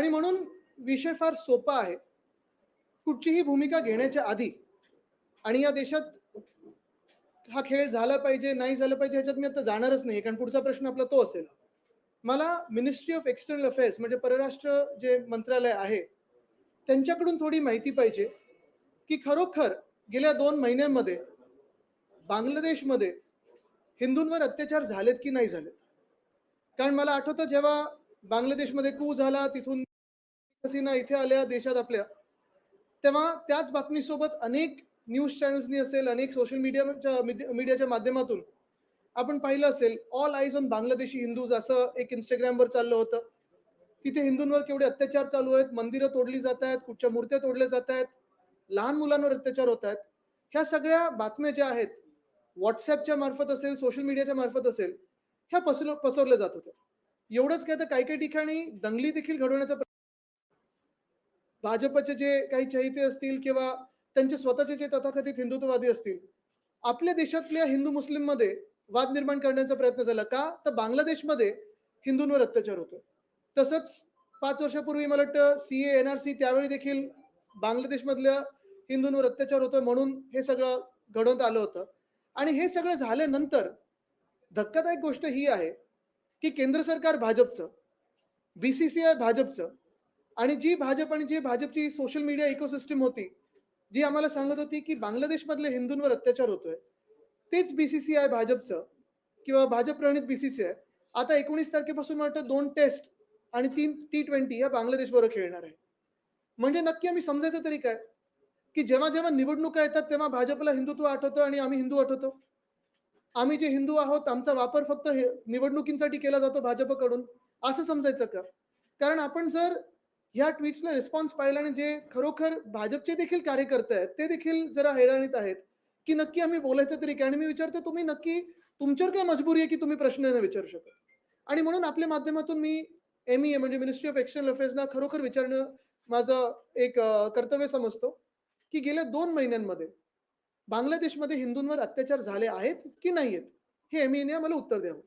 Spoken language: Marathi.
आणि म्हणून विषय फार सोपा आहे. कुठचीही भूमिका घेण्याच्या आधी आणि या देशात हा खेळ झाला पाहिजे नाही झालं पाहिजे ह्याच्यात मी आता जाणारच नाही कारण पुढचा प्रश्न आपला तो असेल. मला मिनिस्ट्री ऑफ एक्सटर्नल अफेअर्स म्हणजे परराष्ट्र जे मंत्रालय आहे त्यांच्याकडून थोडी माहिती पाहिजे की खरोखर गेल्या दोन महिन्यांमध्ये बांगलादेशमध्ये हिंदूंवर अत्याचार झालेत की नाही झालेत? कारण मला आठवतं जेव्हा बांगलादेशमध्ये कू झाला तिथून हसीना इथे आल्या देशात आपल्या. तेव्हा त्याच बातमीसोबत अनेक न्यूज चॅनल्सनी असेल अनेक सोशल मीडियाच्या मीडियाच्या माध्यमातून आपण पाहिलं असेल all eyes on Bangladeshi Hindus असं एक इंस्टाग्रामवर चाललं होतं. तिथे हिंदूंवर केवढे अत्याचार चालू आहेत मंदिरं तोडली जात आहेत कुठच्या मूर्त्या तोडल्या जात आहेत लहान मुलांवर अत्याचार होत आहेत. ह्या सगळ्या बातम्या ज्या आहेत व्हॉट्सअपच्या मार्फत असेल सोशल मीडियाच्या मार्फत असेल ह्या पसर पसरल्या जात होत्या. एवढंच काय तर काही काही ठिकाणी दंगली देखील घडवण्याचा भाजपचे जे काही चहिते असतील किंवा त्यांचे स्वतःचे जे तथाकथित हिंदुत्ववादी असतील आपल्या देशातल्या हिंदू मुस्लिममध्ये वाद निर्माण करण्याचा प्रयत्न झाला का? तर बांगलादेशमध्ये हिंदूंवर अत्याचार होतो तसंच पाच वर्षापूर्वी मला वाटतं C A N R C त्यावेळी देखील बांगलादेशमधल्या हिंदूंवर अत्याचार होतोय म्हणून हे सगळं घडवत आलं होतं. आणि हे सगळं झाल्यानंतर धक्कादायक गोष्ट ही आहे की केंद्र सरकार भाजपचं बीसीसीआय भाजपचं आणि जी भाजप आणि जी भाजपची सोशल मीडिया इकोसिस्टम होती जी आम्हाला सांगत होती की बांगलादेशमधल्या हिंदूंवर अत्याचार होतोय तेच बीसीसीआय भाजपचं किंवा भाजप प्रणित बीसीसीआय आता एकोणीस तारखेपासून वाटतं दोन टेस्ट आणि तीन टी ट्वेंटी या बांगलादेश बरोबर खेळणार आहे. म्हणजे नक्की आम्ही समजायचं तरी काय? की जेव्हा जेव्हा निवडणुका येतात तेव्हा भाजपला हिंदुत्व आठवतं आणि आम्ही हिंदू आठवतो. आम्ही जे हिंदू आहोत आमचा वापर फक्त निवडणुकींसाठी केला जातो भाजपकडून असं समजायचं का? कारण आपण जर ह्या ट्विट्सला रिस्पॉन्स पाहिल्याने जे खरोखर भाजपचे देखील कार्यकर्ते आहेत ते देखील जरा हैराणीत आहेत की नक्की आम्ही बोलायचं तरी काय? आणि मी विचारतो तुम्ही नक्की तुमच्यावर काय मजबुरी आहे की तुम्ही प्रश्न नाही विचारू शकत? आणि म्हणून आपल्या माध्यमातून मी एम ए म्हणजे मिनिस्ट्री ऑफ एक्सटर्नल अफेअर्सना खरोखर विचारणं माझं एक कर्तव्य समजतो की गेल्या दोन महिन्यांमध्ये बांगलादेशमध्ये हिंदूंवर अत्याचार झाले आहेत की नाही आहेत हे एम ईने मला उत्तर द्यावं.